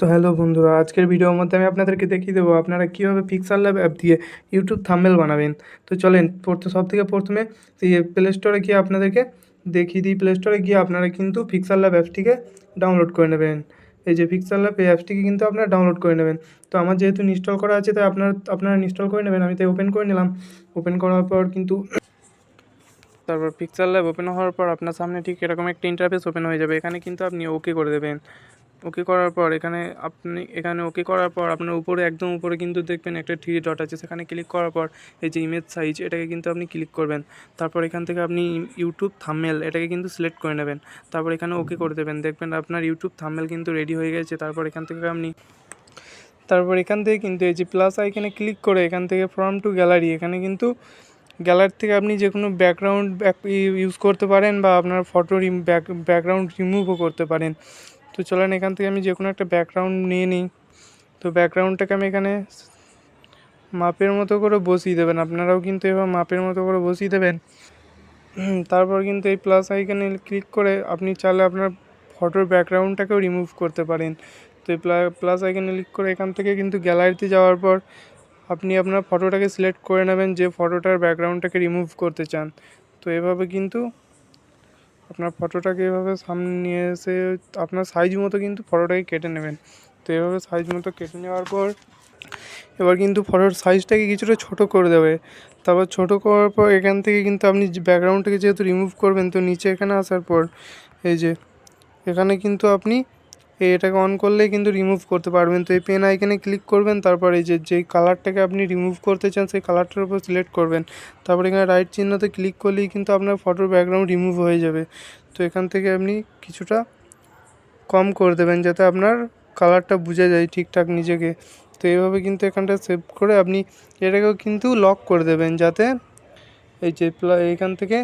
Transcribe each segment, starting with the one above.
তো হ্যালো বন্ধুরা, আজকের ভিডিওর মধ্যে আমি আপনাদেরকে দেখিয়ে দেবো আপনারা কীভাবে পিক্সার ল্যাব অ্যাপ দিয়ে ইউটিউব থাম্বেল বানাবেন। তো চলেন প্রথম সব থেকে প্রথমে প্লে স্টোরে গিয়ে আপনাদেরকে দেখিয়ে দিই। প্লে স্টোরে গিয়ে আপনারা কিন্তু পিক্সার ল্যাব অ্যাপটিকে ডাউনলোড করে নেবেন। এই যে পিক্সার ল্যাব এই অ্যাপসটিকে কিন্তু আপনারা ডাউনলোড করে নেবেন। তো আমার যেহেতু ইনস্টল করা আছে, তাই আপনার আপনারা ইনস্টল করে নেবেন। আমি তাই ওপেন করে নিলাম। ওপেন করার পর কিন্তু তারপর পিক্সার ল্যাব ওপেন হওয়ার পর আপনার সামনে ঠিক এরকম একটা ইন্টারফেস ওপেন হয়ে যাবে। এখানে কিন্তু আপনি ওকে করে দেবেন। ওকে করার পর এখানে আপনি, এখানে ওকে করার পর আপনার উপরে, একদম উপরে কিন্তু দেখবেন একটা থ্রি ডট আছে। সেখানে ক্লিক করার পর এই যে ইমেজ সাইজ এটাকে কিন্তু আপনি ক্লিক করবেন। তারপর এখান থেকে আপনি ইউটিউব থাম্মেল এটাকে কিন্তু সিলেক্ট করে নেবেন। তারপর এখানে ওকে করে দেবেন। দেখবেন আপনার ইউটিউব থাম্মেল কিন্তু রেডি হয়ে গেছে। তারপর এখান থেকে আপনি, তারপর এখান থেকে কিন্তু এই যে প্লাস আইখানে ক্লিক করে এখান থেকে ফ্রম টু গ্যালারি এখানে কিন্তু গ্যালারি থেকে আপনি যে কোনো ব্যাকগ্রাউন্ড ইউজ করতে পারেন বা আপনার ফটো ব্যাকগ্রাউন্ড রিমুভও করতে পারেন। তো চলেন এখান থেকে আমি যে কোনো একটা ব্যাকগ্রাউন্ড নিয়ে নিই। তো ব্যাকগ্রাউন্ডটাকে আমি এখানে মাপের মতো করে বসিয়ে দেবেন। আপনারাও কিন্তু এবার মাপের মতো করে বসিয়ে দেবেন। তারপর কিন্তু এই প্লাস আইকানে ক্লিক করে আপনি চাইলে আপনার ফটোর ব্যাকগ্রাউন্ডটাকেও রিমুভ করতে পারেন। তো এই প্লাস আইকানে ক্লিক করে এখান থেকে কিন্তু গ্যালারিতে যাওয়ার পর আপনি আপনার ফটোটাকে সিলেক্ট করে নেবেন যে ফটোটার ব্যাকগ্রাউন্ডটাকে রিমুভ করতে চান। তো এভাবে কিন্তু আপনার ফটোটাকে এভাবে সামনে নিয়ে এসে আপনার সাইজ মতো কিন্তু ফটোটাকে কেটে নেবেন। তো এভাবে সাইজ মতো কেটে নেওয়ার পর এবার কিন্তু ফটোর সাইজটাকে কিছুটা ছোট করে দেবে। তারপর ছোট করার পর এখান থেকে কিন্তু আপনি ব্যাকগ্রাউন্ডটাকে যেহেতু রিমুভ করবেন, তো নিচে এখানে আসার পর এই যে এখানে কিন্তু আপনি এটাকে অন করলেই কিন্তু রিমুভ করতে পারবেন। তো এই পেন আইকনে ক্লিক করবেন, তারপর এই যে যেই কালারটাকে আপনি রিমুভ করতে চান, সেই কালারটার উপর সিলেক্ট করবেন। তারপর এখানে রাইট চিহ্নতে ক্লিক করলেই কিন্তু আপনার ফটোর ব্যাকগ্রাউন্ড রিমুভ হয়ে যাবে। তো এখান থেকে আপনি কিছুটা কম করে দেবেন, যাতে আপনার কালারটা বোঝা যায় ঠিকঠাক নিজেকে। তো এইভাবে কিন্তু এখানটা সেভ করে আপনি এটাকেও কিন্তু লক করে দেবেন, যাতে এই যে এখান থেকে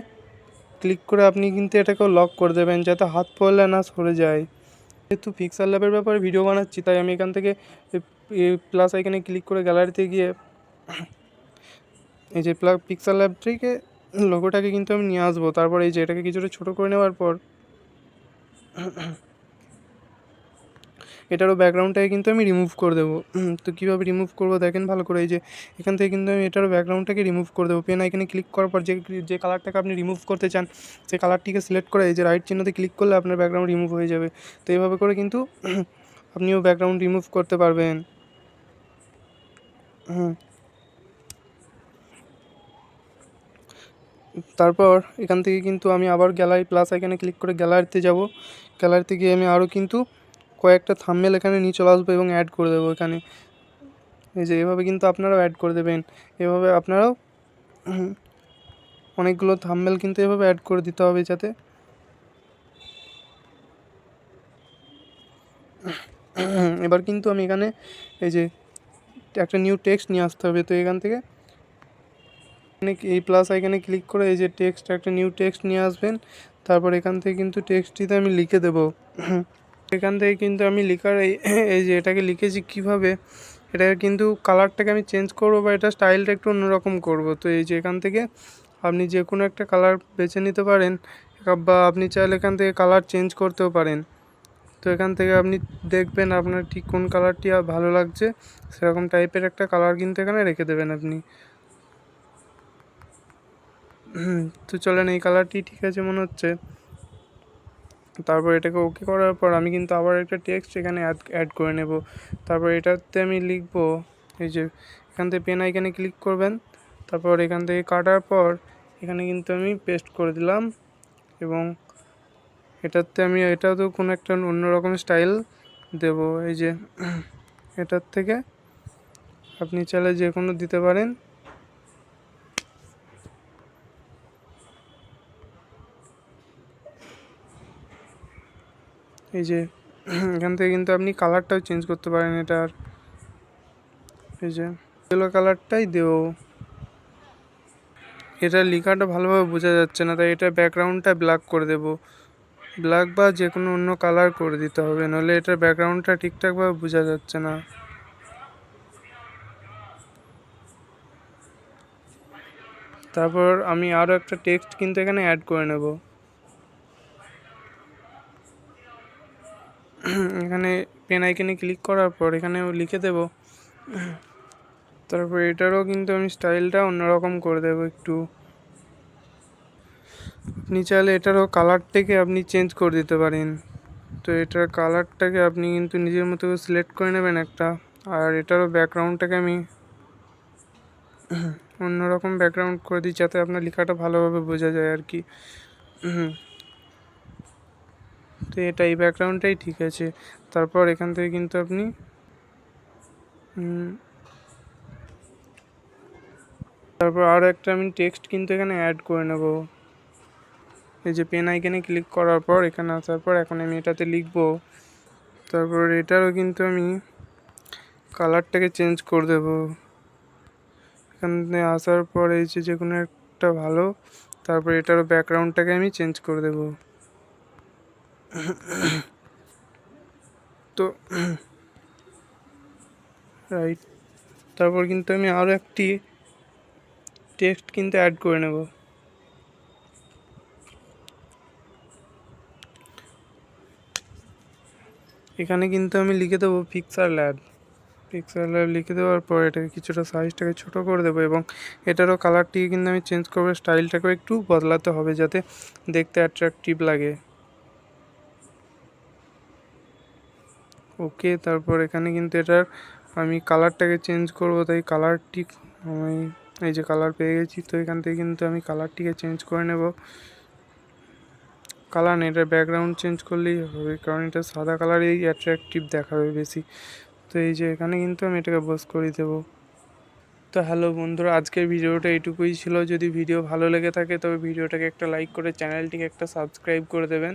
ক্লিক করে আপনি কিন্তু এটাকেও লক করে দেবেন, যাতে হাত পড়লে না সরে যায়। যেহেতু পিক্সার ল্যাবের ব্যাপারে ভিডিও বানাচ্ছি, তাই আমি এখান থেকে প্লাস আইকানে ক্লিক করে গ্যালারিতে গিয়ে এই যে পিক্সার ল্যাব থেকে লোগোটাকে কিন্তু আমি নিয়ে আসব। তারপর এই যে এটাকে কিছুটা ছোটো করে নেওয়ার পর এটারও ব্যাকগ্রাউন্ডটাকে কিন্তু আমি রিমুভ করে দেবো। তো কীভাবে রিমুভ করব দেখেন ভালো করে, এই যে এখান থেকে কিন্তু আমি এটারও ব্যাকগ্রাউন্ডটাকে রিমুভ করে দেবো। পেন আইকানে ক্লিক করার পর যে যে কালারটাকে আপনি রিমুভ করতে চান সেই কালারটিকে সিলেক্ট করে এই যে রাইট চিহ্নতে ক্লিক করলে আপনার ব্যাকগ্রাউন্ড রিমুভ হয়ে যাবে। তো এইভাবে করে কিন্তু আপনিও ব্যাকগ্রাউন্ড রিমুভ করতে পারবেন। হুম। তারপর এখান থেকে কিন্তু আমি আবার গ্যালারি প্লাস এখানে ক্লিক করে গ্যালারিতে যাব। গ্যালারিতে গিয়ে আমি আরও কিন্তু কয়েকটা থাম্মেল এখানে নিয়ে চলে আসব এবং অ্যাড করে দেবো এখানে। এই যে এভাবে কিন্তু আপনারাও অ্যাড করে দেবেন। এভাবে আপনারাও অনেকগুলো থাম্মেল কিন্তু এভাবে অ্যাড করে দিতে হবে যাতে এবার কিন্তু আমি এখানে এই যে একটা নিউ টেক্সট নিয়ে আসতে হবে। তো এখান থেকে এই প্লাস আইকানে ক্লিক করে এই যে টেক্সট একটা নিউ টেক্সট নিয়ে আসবেন। তারপর এখান থেকে কিন্তু টেক্সটটিতে আমি লিখে দেব। এখান থেকে কিন্তু আমি লিখার এই এই যে এটাকে লিখেছি কীভাবে, এটা কিন্তু কালারটাকে আমি চেঞ্জ করব বা এটা স্টাইলটা একটু অন্যরকম করব। তো এই যে এখান থেকে আপনি যে কোনো একটা কালার বেছে নিতে পারেন, বা আপনি চাইলে এখান থেকে কালার চেঞ্জ করতেও পারেন। তো এখান থেকে আপনি দেখবেন আপনার ঠিক কোন কালারটি ভালো লাগছে, সেরকম টাইপের একটা কালার কিন্তু এখানে রেখে দেবেন আপনি। তো চলেন এই কালারটি ঠিক আছে মনে হচ্ছে। তারপর এটাকে ওকে করার পর আমি কিন্তু আবার একটা টেক্সট এখানে অ্যাড অ্যাড করে নেব। তারপর এটাতে আমি লিখব, এই যে এখান থেকে পেন আইকানে ক্লিক করবেন। তারপর এখান থেকে কাটার পর এখানে কিন্তু আমি পেস্ট করে দিলাম এবং এটাতে আমি, এটাও তো কোনো একটা অন্যরকম স্টাইল দেব। এই যে এটার থেকে আপনি চাইলে যে কোনো দিতে পারেন। এই যে, এখান থেকে কিন্তু আপনি কালারটাও চেঞ্জ করতে পারেন এটার এই যে ইয়েলো কালারটাই দেবো। এটা লেখাটা ভালোভাবে বোঝা যাচ্ছে না, তাই এটা ব্যাকগ্রাউন্ডটা ব্ল্যাক করে দেব। ব্ল্যাক বা যে কোনো অন্য কালার করে দিতে হবে, নাহলে এটার ব্যাকগ্রাউন্ডটা ঠিকঠাকভাবে বোঝা যাচ্ছে না। তারপর আমি আরও একটা টেক্সট কিন্তু এখানে অ্যাড করে নেব এখানে পেন আইকনে ক্লিক করার পর এখানেও লিখে দেব। তারপর এটারও কিন্তু আমি স্টাইলটা অন্যরকম করে দেবো একটু। আপনি চাইলে এটারও কালারটাকে আপনি চেঞ্জ করে দিতে পারেন। তো এটার কালারটাকে আপনি কিন্তু নিজের মতো সিলেক্ট করে নেবেন একটা। আর এটারও ব্যাকগ্রাউন্ডটাকে আমি অন্যরকম ব্যাকগ্রাউন্ড করে দিই যাতে আপনার লেখাটা ভালোভাবে বোঝা যায় আর কি। তো এটা এই ব্যাকগ্রাউন্ডটাই ঠিক আছে। তারপর এখান থেকে কিন্তু আপনি তারপর আরও একটা আমি টেক্সট কিন্তু এখানে অ্যাড করে নেব। এই যে পেন আইকনে ক্লিক করার পর এখানে আসার পর এখন আমি এটাতে লিখব। তারপর এটারও কিন্তু আমি কালারটাকে চেঞ্জ করে দেব। এখানে আসার পর এই যে যে কোনো একটা ভালো, তারপর এটারও ব্যাকগ্রাউন্ডটাকে আমি চেঞ্জ করে দেব। তো রাইট তারপর কিন্তু আমি আরও একটি টেক্সট কিন্তু অ্যাড করে নেব। এখানে কিন্তু আমি লিখে দেবো পিকচার ল্যাব পিকচার ল্যাব লিখে দেওয়ার পর এটাকে কিছুটা সাইজটাকে ছোট করে দেবো এবং এটারও কালারটিকে কিন্তু আমি চেঞ্জ করব স্টাইলটাকেও একটু বদলাতে হবে যাতে দেখতে অ্যাট্রাকটিভ লাগে। ওকে, তারপর এখানে কিন্তু এটার আমি কালারটাকে চেঞ্জ করব, তাই কালারটি আমি এই যে কালার পেয়ে গেছি, তো এখান থেকে কিন্তু আমি কালারটিকে চেঞ্জ করে নেব। কালার না এটার ব্যাকগ্রাউন্ড চেঞ্জ করলেই হবে, কারণ এটা সাদা কালারেই অ্যাট্রাকটিভ দেখাবে বেশি। তো এই যে এখানে কিন্তু আমি এটাকে বস করে দেবো। তো হ্যালো বন্ধুরা, আজকের ভিডিওটা এইটুকুই ছিল। যদি ভিডিও ভালো লেগে থাকে তবে ভিডিওটাকে একটা লাইক করে চ্যানেলটিকে একটা সাবস্ক্রাইব করে দেবেন।